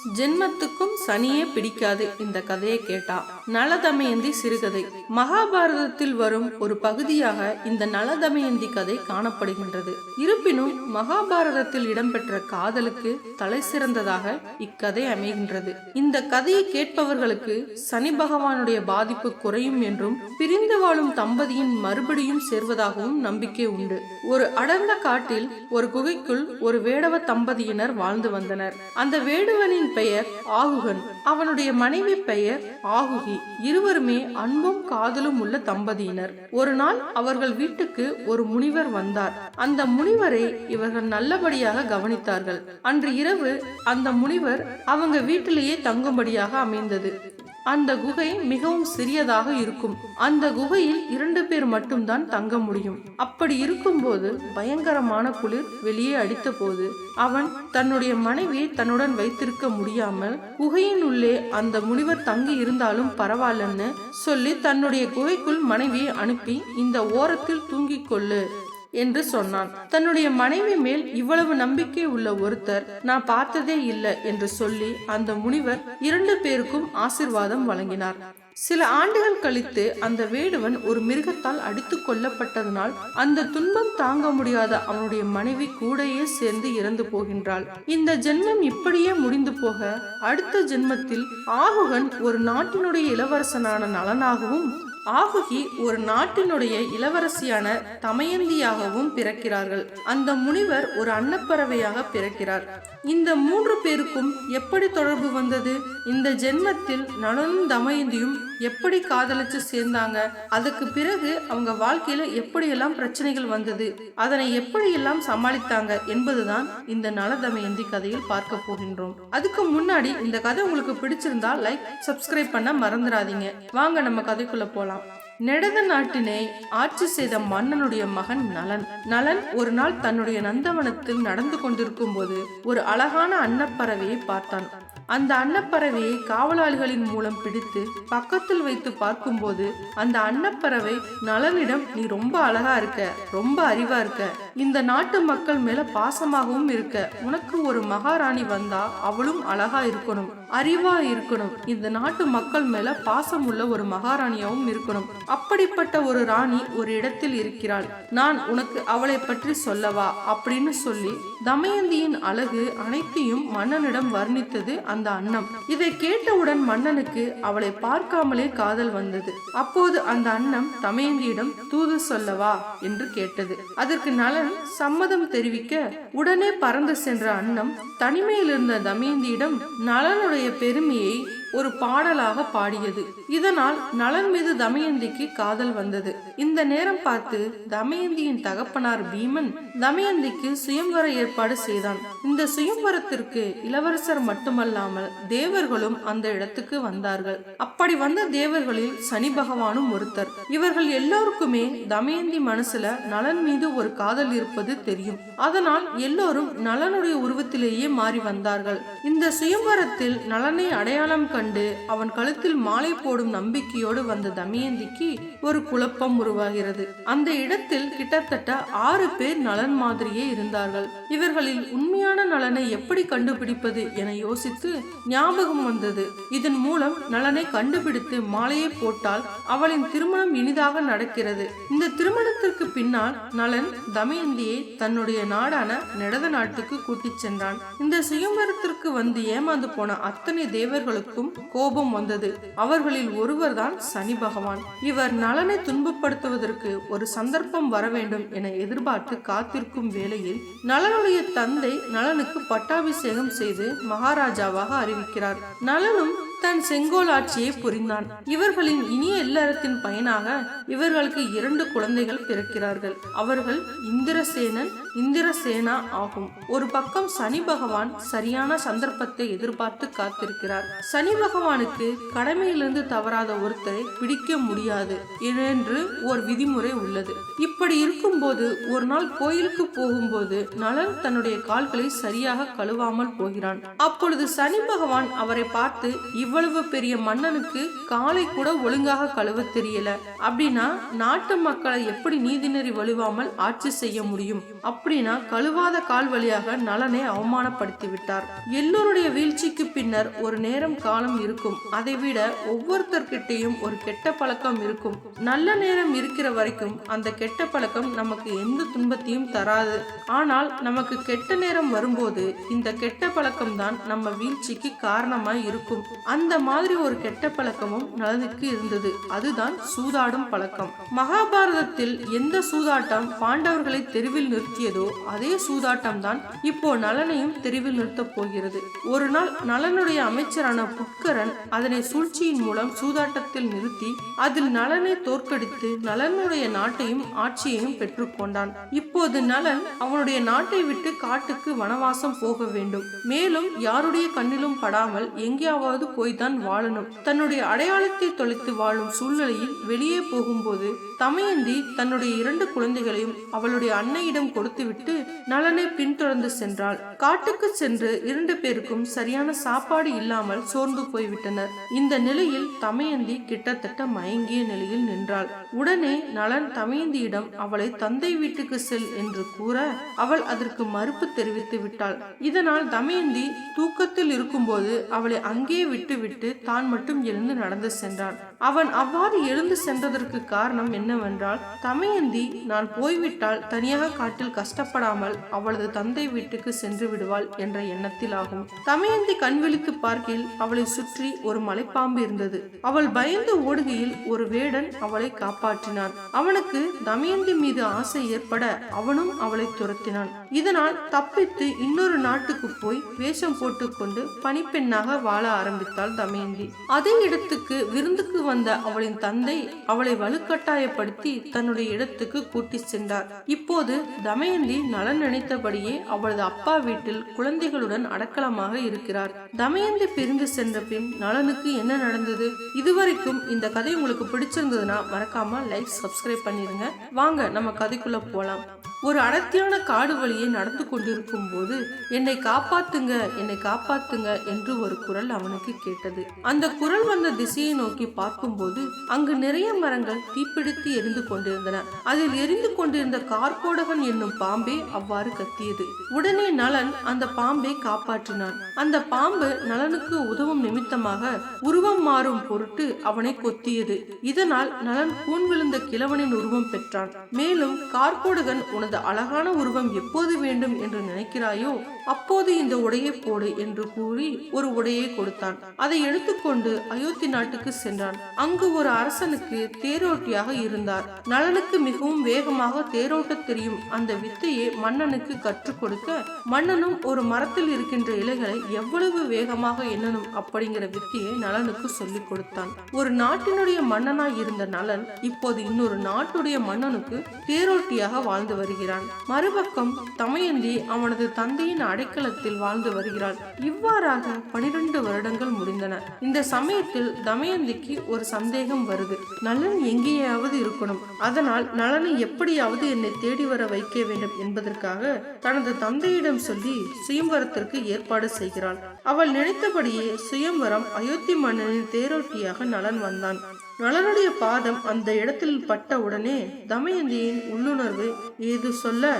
ஜென்மத்துக்கும் சனியே பிடிக்காது இந்த கதையை கேட்டா. நலதமயந்தி சிறுகதை. மகாபாரதத்தில் வரும் ஒரு பகுதியாக இந்த நலதமயந்தி கதை காணப்படுகின்றது. இருப்பினும் மகாபாரதத்தில் இடம்பெற்ற காதலுக்கு தலை சிறந்ததாக இக்கதை அமைகின்றது. இந்த கதையை கேட்பவர்களுக்கு சனி பகவானுடைய பாதிப்பு குறையும் என்றும் பிரிந்து வாழும் தம்பதியின் மறுபடியும் சேர்வதாகவும் நம்பிக்கை உண்டு. ஒரு அடர்ந்த காட்டில் ஒரு குகைக்குள் ஒரு வேடவ தம்பதியினர் வாழ்ந்து வந்தனர். அந்த வேடுவனின் பெயர் ஆகுகன். அவனுடைய மனைவி பெயர் ஆகுகி. இருவருமே அன்பும் காதலும் உள்ள தம்பதியினர். ஒரு நாள் அவர்கள் வீட்டுக்கு ஒரு முனிவர் வந்தார். அந்த முனிவரை இவர்கள் நல்லபடியாக கவனித்தார்கள். அன்று இரவு அந்த முனிவர் அவங்க வீட்டிலேயே தங்கும்படியாக அமைந்தது. அந்த குகை மிகவும் சிறியதாக இருக்கும். அந்த குகையில் இரண்டு பேர் மட்டும்தான் தங்க முடியும். அப்படி இருக்கும்போது பயங்கரமான குளிர் வெளியே அடித்த போது அவன் தன்னுடைய மனைவியை தன்னுடன் வைத்திருக்க முடியாமல் குகையின் உள்ளே அந்த முனிவர் தங்கி இருந்தாலும் பரவாயில்லன்னு சொல்லி தன்னுடைய குகைக்குள் மனைவியை அனுப்பி இந்த ஓரத்தில் தூங்கிக் கொள்ளு. என்று சொன்னான். தன்னுடைய மனைவி மேல் இவ்வளவு நம்பிக்கை உள்ள ஒருத்தர் நான் பார்த்ததே இல்லை என்று சொல்லி அந்த முனிவர் இரண்டு பேருக்கும் ஆசிர்வாதம் வழங்கினார். சில ஆண்டுகள் கழித்து அந்த வேடுவன் ஒரு மிருகத்தால் அடித்து கொல்லப்பட்டதனால் அந்த துன்பம் தாங்க முடியாத அவனுடைய மனைவி கூடையே சேர்ந்து இறந்து போகின்றாள். இந்த ஜென்மம் இப்படியே முடிந்து போக அடுத்த ஜென்மத்தில் ஆகுகன் ஒரு நாட்டினுடைய இளவரசனான நலனாகவும் ஆகுகி ஒரு நாட்டினுடைய இளவரசியான தமயந்தியாகவும் பிறக்கிறார்கள். அந்த முனிவர் ஒரு அன்னப்பறவையாக பிறக்கிறார். இந்த மூன்று பேருக்கும் எப்படி தொடர்பு வந்தது? இந்த ஜென்மத்தில் நலனும் தமயந்தியும் எப்படி காதலிச்சு சேர்ந்தாங்க? அதுக்கு பிறகு அவங்க வாழ்க்கையில எப்படியெல்லாம் பிரச்சனைகள் வந்தது? அதனை எப்படியெல்லாம் சமாளித்தாங்க என்பதுதான் இந்த நல தமயந்தி கதையில் பார்க்க போகின்றோம். அதுக்கு முன்னாடி இந்த கதை உங்களுக்கு பிடிச்சிருந்தா லைக் சப்ஸ்கிரைப் பண்ண மறந்துடாதீங்க. வாங்க நம்ம கதைக்குள்ள போலாம். நெடத நாட்டினை ஆட்சி செய்த மன்னனுடைய மகன் நலன். நலன் ஒரு நாள் தன்னுடைய நந்தவனத்தில் நடந்து கொண்டிருக்கும் போது ஒரு அழகான அன்னப்பறவையை பார்த்தான். அந்த அன்னப்பறவையை காவலாளிகளின் மூலம் பிடித்து பக்கத்தில் வைத்து பார்க்கும்போது அந்த அன்னப்பறவை நலனிடம் நீ ரொம்ப அழகா இருக்க ரொம்ப அறிவா இருக்க இந்த நாட்டு மக்கள் மேல பாசமாகவும் இருக்க. உனக்கு ஒரு மகாராணி வந்தா அவளும் அழகா இருக்கணும் அறிவா இருக்கணும். இந்த நாட்டு மக்கள் மேல பாசம் உள்ள ஒரு மகாராணியாவும் இருக்கணும். அப்படிப்பட்ட ஒரு ராணி ஒரு இடத்தில் இருக்கிறாள். நான் உனக்கு அவளை பற்றி சொல்லவா? அப்படின்னு சொல்லி தமயந்தியின் அழகு அனைத்தையும் மன்னனிடம் வர்ணித்தது அந்த அன்னம். இதை கேட்டவுடன் மன்னனுக்கு அவளை பார்க்காமலே காதல் வந்தது. அப்போது அந்த அன்னம் தமயந்தியிடம் தூது சொல்லவா? என்று கேட்டது. அதற்கு நலன் சம்மதம் தெரிவிக்க உடனே பறந்து சென்ற அன்னம் தனிமையில் இருந்த தமயந்தியிடம் நலனுடைய பெருமையை ஒரு பாடலாக பாடியது. இதனால் நலன் மீது தமயந்திக்கு காதல் வந்தது. இந்த நேரம் பார்த்து தமயந்தியின் தகப்பனார் பீமன் தமயந்திக்கு சுயம்வர ஏற்பாடு செய்தான். இந்த சுயம்வரத்திற்கு இளவரசர் மட்டுமல்லாமல் தேவர்களும் அந்த இடத்துக்கு வந்தார்கள். அப்படி வந்த தேவர்களில் சனி பகவானும் ஒருத்தர். இவர்கள் எல்லோருக்குமே தமயந்தி மனசுல நலன் மீது ஒரு காதல் இருப்பது தெரியும். அதனால் எல்லோரும் நலனுடைய உருவத்திலேயே மாறி வந்தார்கள். இந்த சுயம்வரத்தில் நலனை அடையாளம் கண்டு அவன் கழுத்தில் மாலை போடும் நம்பிக்கையோடு வந்த தமயந்திக்கு ஒரு குழப்பம் உருவாகிறது. அந்த இடத்தில் கிட்டத்தட்ட ஆறு பேர் நலன் மாதிரியே இருந்தார்கள். இவர்களில் உண்மையான நலனை எப்படி கண்டுபிடிப்பது என யோசித்து ஞாபகம் வந்தது. இதன் மூலம் நலனை கண்டுபிடித்து மாலையை போட்டால் அவளின் திருமணம் இனிதாக நடக்கிறது. இந்த திருமணத்திற்கு பின்னால் நலன் தமயந்தியை தன்னுடைய நாடான நெடத நாட்டுக்கு கூட்டிச் சென்றான். இந்த சுயம்பரத்திற்கு வந்து ஏமாந்து போன அத்தனை தேவர்களுக்கும் கோபம் வந்தது. அவர்களில் ஒருவர்தான் சனி பகவான். இவர் நலனை துன்பப்படுத்துவதற்கு ஒரு சந்தர்ப்பம் வர வேண்டும் என எதிர்பார்த்து காத்திருக்கும் வேளையில் நலனுடைய தந்தை நலனுக்கு பட்டாபிஷேகம் செய்து மகாராஜாவாக அறிவிக்கிறார். நலனும் தன் செங்கோல் ஆட்சியை புரிந்தான். இவர்களின் இனிய இல்லறத்தின் பயனாக இவர்களுக்கு இரண்டு குழந்தைகள் பிறக்கிறார்கள். அவர்கள் இந்திரசேனன் இந்திரசேனா ஆகும். ஒரு பக்கம் சனி பகவான் சரியான சந்தர்ப்பத்தை எதிர்பார்த்து காத்திருக்கிறார். சனி பகவானுக்கு கடமையிலிருந்து தவறாத ஒருத்தரை பிடிக்க முடியாது என்று ஒரு விதிமுறை உள்ளது. இப்படி இருக்கும்போது ஒரு நாள் கோயிலுக்கு போகும்போது நலன் தன்னுடைய கால்களை சரியாக கழுவாமல் போகிறான். அப்பொழுது சனி பகவான் அவரை பார்த்து இவ்வளவு பெரிய மன்னனுக்கு காலை கூட ஒழுங்காக கழுவ தெரியல. அப்படின்னா நாட்டு மக்களை எப்படி நீதிநெறி வலுவாமல் ஆட்சி செய்ய முடியும்? அப்படின்னா கழுவாத கால் வழியாக நலனை அவமானப்படுத்தி விட்டார். எல்லோருடைய வீழ்ச்சிக்கு பின்னர் ஒரு நேரம் காலம் இருக்கும். அதை விட ஒவ்வொருத்தர்கிட்டையும் ஒரு கெட்ட பழக்கம் இருக்கும். நல்ல நேரம் இருக்கிற வரைக்கும் அந்த கெட்ட பழக்கம் நமக்கு எந்த துன்பத்தையும் தராது. ஆனால் நமக்கு கெட்ட நேரம் வரும்போது இந்த கெட்ட பழக்கம் தான் நம்ம வீழ்ச்சிக்கு காரணமாய் இருக்கும். அந்த மாதிரி ஒரு கெட்ட பழக்கமும் நலனுக்கு இருந்தது. அதுதான் சூதாடும் பழக்கம். மகாபாரதத்தில் எந்த சூதாட்டம் பாண்டவர்களை தெருவில் நிறுத்தியதோ அதே சூதாட்டம் தான் இப்போ நலனையும் தெருவில் நிறுத்தப் போகிறது. ஒரு நாள் நலனுடைய அமைச்சரான புட்கரன் அதனை சூழ்ச்சியின் மூலம் சூதாட்டத்தில் நிறுத்தி அதில் நலனை தோற்கடித்து நலனுடைய நாட்டையும் ஆட்சியையும் பெற்றுக்கொண்டான் இப்போது நலன் அவனுடைய நாட்டை விட்டு காட்டுக்கு வனவாசம் போக வேண்டும். மேலும் யாருடைய கண்ணிலும் படாமல் எங்கேயாவது போய்தான் வாழணும். தன்னுடைய அடையாளத்தை தொலைத்து வாழும் சூழ்நிலையில் வெளியே போகும்போது தமயந்தி தன்னுடைய இரண்டு குழந்தைகளையும் அவளுடைய அன்னையிடம் கொடுத்துவிட்டு நலனை பின்தொடர்ந்து சென்றாள். காட்டுக்கு சென்று இரண்டு பேருக்கும் சரியான சாப்பாடு இல்லாமல் சோர்ந்து போய்விட்டனர். இந்த நிலையில் தமயந்தி கிட்டத்தட்ட மயங்கிய நிலையில் நின்றாள். உடனே நலன் தமயந்தியிடம் அவளை தந்தை வீட்டுக்கு செல் என்று கூற அவள் அதற்கு மறுப்பு தெரிவித்து விட்டாள். இதனால் தமயந்தி தூக்கத்தில் இருக்கும்போது அவளை அங்கே விட்டுவிட்டு தான் மட்டும் எழுந்து நடந்து சென்றான். அவன் அவ்வாறு எழுந்து சென்றதற்கு காரணம் என்னவென்றால் தமயந்தி நான் போய்விட்டால் தனியாக காட்டில் கஷ்டப்படாமல் அவளது தந்தை வீட்டுக்கு சென்று விடுவாள் என்ற எண்ணத்தில் ஆகும் தமயந்தி கண்விழித்து பார்க்கையில் அவளை சுற்றி ஒரு மலைப்பாம்பு இருந்தது. அவள் பயந்து ஓடுகையில் ஒரு வேடன் அவளை காப்பாற்றினான். அவனுக்கு தமயந்தி மீது ஆசை ஏற்பட அவனும் அவளை துரத்தினான். இதனால் தப்பித்து இன்னொரு நாட்டுக்கு போய் வேஷம் போட்டுக்கொண்டு பணிப்பெண்ணாக வாழ ஆரம்பித்தாள் தமயந்தி. அதே இடத்துக்கு விருந்துக்கு வந்த அவளின் தந்தை அவளை வலுக்கட்டாயப்படுத்தி தன்னுடைய இடத்துக்கு கூட்டி சென்றார். இப்போது தமயந்தி நலன் நினைத்தபடியே அவளது அப்பா வீட்டில் குழந்தைகளுடன் அடக்கலமாக இருக்கிறார். தமயந்தி பிரிந்து சென்ற பின் நலனுக்கு என்ன நடந்தது? இதுவரைக்கும் இந்த கதை உங்களுக்கு பிடிச்சிருந்ததுன்னா மறக்காம லைக் சப்ஸ்கிரைப் பண்ணிருங்க வாங்க நம்ம கதைக்குள்ள போலாம். ஒரு அடர்த்தியான காடு வழியே நடந்து கொண்டிருக்கும் போது என்னை காப்பாத்துங்க என்னை காப்பாத்துங்க என்று ஒரு குரல் அவனுக்கு கேட்டது. அந்த குரல் வந்த திசையை நோக்கி பார்க்கும்போது அங்கு நிறைய மரங்கள் தீப்பிடித்து எரிந்து கொண்டிருந்தன. அதில் எரிந்து கொண்டிருந்த கார்கோடகன் என்னும் பாம்பே அவ்வாறு கத்தியது. உடனே நலன் அந்த பாம்பை காப்பாற்றினான். அந்த பாம்பு நலனுக்கு உதவும் நிமித்தமாக உருவம் மாறும் பொருட்டு அவனை கொத்தியது. இதனால் நலன் கூன் விழுந்த கிழவனின் உருவம் பெற்றான். மேலும் கார்கோடகன் உனது அழகான உருவம் எப்போது வேண்டும் என்று நினைக்கிறாயோ அப்போது இந்த உடையை போடு என்று கூறி ஒரு உடையை கொடுத்தான். அதை எடுத்துக்கொண்டு அயோத்தி நாட்டுக்கு சென்றான். அங்கு ஒரு அரசனுக்கு தேரோட்டியாக இருந்தார். நலனுக்கு மிகவும் வேகமாக தேரோட்ட தெரியும் அந்த வித்தையை மன்னனுக்கு கற்றுக் கொடுக்க மன்னனும் ஒரு மரத்தில் இருக்கின்ற இலைகளை எவ்வளவு வேகமாக எண்ணணும் அப்படிங்கிற வித்தையை நலனுக்கு சொல்லிக் கொடுத்தான். ஒரு நாட்டினுடைய மன்னனாய் இருந்த நலன் இப்போது இன்னொரு நாட்டுடைய மன்னனுக்கு தேரோட்டியாக வாழ்ந்து வருகிறான். மறுபக்கம் தமயந்தி அவனது தந்தையின் அடைக்கலத்தில் வாழ்ந்து வருகிறாள். இவ்வாறாக பனிரெண்டு வருடங்கள் முடிந்தன. இந்த சமயத்தில் தமயந்திக்கு ஒரு சந்தேகம் வருது. நலன் எங்கேயாவது இருக்கணும். அதனால் நலனை எப்படியாவது என்னை தேடி வர வைக்க வேண்டும் என்பதற்காக தனது தந்தையிடம் சொல்லி சுயம்பரத்திற்கு ஏற்பாடு செய்கிறாள். அவள் நினைத்தபடியே சுயம்பரம் அயோத்தி மன்னனின் தேரோட்டியாக நலன் வந்தான். நலனுடைய பாதம் அந்த இடத்தில் பட்ட உடனே தமயந்தியின் உள்ளுணர்வு ஏது சொல்ல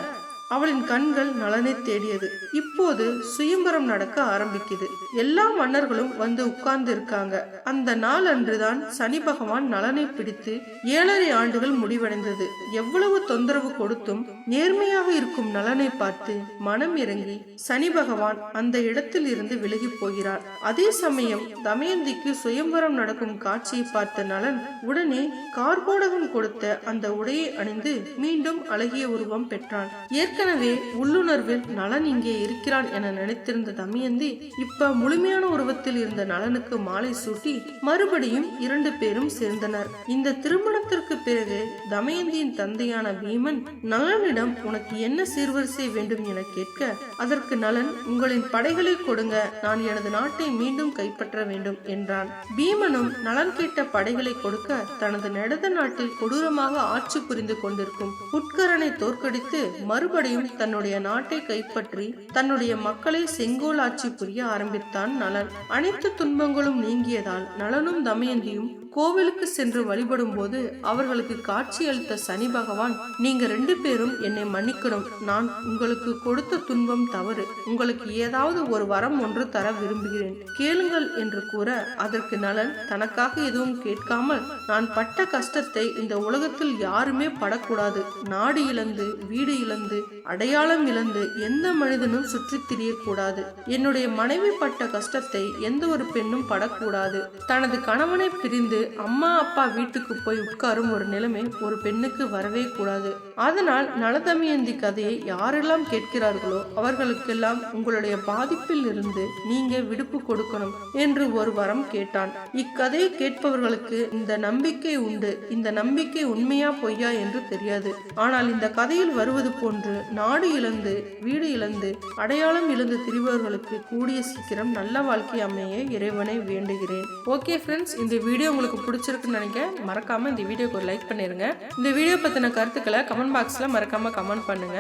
அவளின் கண்கள் நலனை தேடியது. இப்போது சுயம்பரம் நடக்க ஆரம்பிக்குது. எல்லா மன்னர்களும் வந்து உட்கார்ந்து இருக்காங்க அந்த நாள் அன்றுதான் சனி பகவான் நலனை பிடித்து ஏழரை ஆண்டுகள் முடிவடைந்தது. எவ்வளவு தொந்தரவு கொடுத்தும் நேர்மையாக இருக்கும் நலனை பார்த்து மனம் இறங்கி சனி பகவான் அந்த இடத்தில் இருந்து விலகி போகிறார். அதே சமயம் தமயந்திக்கு சுயம்பரம் நடக்கும் காட்சியை பார்த்த நலன் உடனே கார்போடகம் கொடுத்த அந்த உடையை அணிந்து மீண்டும் அழகிய உருவம் பெற்றான். ஏற்கனவே உள்ளுணர்வில் நலன் இங்கே இருக்கிறான் என நினைத்திருந்த தமயந்தி இப்ப முழுமையான உருவத்தில் இருந்த நலனுக்கு மாலை சூட்டி மறுபடியும் இரண்டு பேரும் சேர்ந்தனர். இந்த திருமணத்திற்கு பிறகு தமயந்தியின் தந்தையான பீமன் நலனிடம் உனக்கு என்ன சீர்வரிசை வேண்டும் என கேட்க அதற்கு நலன் உங்களின் படைகளை கொடுங்க நான் எனது நாட்டை மீண்டும் கைப்பற்ற வேண்டும் என்றான். பீமனும் நலன் கேட்ட படைகளை கொடுக்க தனது நடந்த நாட்டில் கொடூரமாக ஆட்சி புரிந்து கொண்டிருக்கும் உட்கரனை தோற்கடித்து மறுபடியும் மறுபடியும் தன்னுடைய நாட்டை கைப்பற்றி தன்னுடைய மக்களை செங்கோல் ஆட்சி புரிய ஆரம்பித்தான் நலன். அனைத்து துன்பங்களும் நீங்கியதால் நலனும் தமயந்தியும் கோவிலுக்கு சென்று வழிபடும் போது அவர்களுக்கு காட்சி அளித்த சனி பகவான் நீங்க ரெண்டு பேரும் என்னை மன்னிக்கணும் நான் உங்களுக்கு கொடுத்த துன்பம் தவறு. உங்களுக்கு ஏதாவது ஒரு வரம் ஒன்று தர விரும்புகிறேன். கேளுங்கள் என்று கூற அதற்கு நலன். தனக்காக எதுவும் கேட்காமல் நான் பட்ட கஷ்டத்தை இந்த உலகத்தில் யாருமே படக்கூடாது. நாடு இழந்து வீடு இழந்து அடையாளம் இழந்து எந்த மனிதனும் சுற்றித் திரியக்கூடாது. என்னுடைய மனைவி பட்ட கஷ்டத்தை எந்த ஒரு பெண்ணும் படக்கூடாது. தனது கணவனை பிரிந்து அம்மா அப்பா வீட்டுக்கு போய் உட்காரும் ஒரு நிலைமை ஒரு பெண்ணுக்கு வரவே கூடாது. அதனால் நலதமயந்தி கதையை யாரெல்லாம் கேட்கிறார்களோ அவர்களுக்கெல்லாம் உங்களுடைய பாதிப்பில் இருந்து நீங்க விடுப்பு கொடுக்கணும் என்று ஒரு வரம் கேட்டான். இக்கதையை கேட்பவர்களுக்கு இந்த நம்பிக்கை உண்டு. இந்த நம்பிக்கை உண்மையா பொய்யா என்று தெரியாது. ஆனால் இந்த கதையில் வருவது போன்று நாடு இழந்து வீடு இழந்து அடையாளம் இழந்து திரிபவர்களுக்கு கூடிய சீக்கிரம் நல்ல வாழ்க்கை அமைய இறைவனை வேண்டுகிறேன். ஓகே ஃப்ரெண்ட்ஸ் இந்த வீடியோ உங்களுக்கு பிடிச்சிருக்குன்னு நினைக்க மறக்காம இந்த வீடியோக்கு ஒரு லைக் பண்ணிருங்க. இந்த வீடியோ பத்தின கருத்துக்களை கமெண்ட் பாக்ஸில் மறக்காம கமெண்ட் பண்ணுங்க.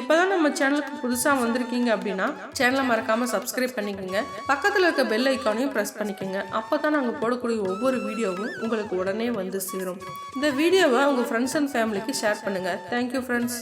இப்போ தான் நம்ம சேனலுக்கு புதுசாக வந்திருக்கீங்க அப்படின்னா சேனலை மறக்காம சப்ஸ்கிரைப் பண்ணிக்கோங்க. பக்கத்தில் இருக்க பெல் ஐக்கானையும் ப்ரெஸ் பண்ணிக்கோங்க. அப்பதான் நாங்கள் போடக்கூடிய ஒவ்வொரு வீடியோவும் உங்களுக்கு உடனே வந்து சேரும். இந்த வீடியோவை உங்கள் ஃப்ரெண்ட்ஸ் அண்ட் ஃபேமிலிக்கு ஷேர் பண்ணுங்கள் தேங்க்யூ ஃப்ரெண்ட்ஸ்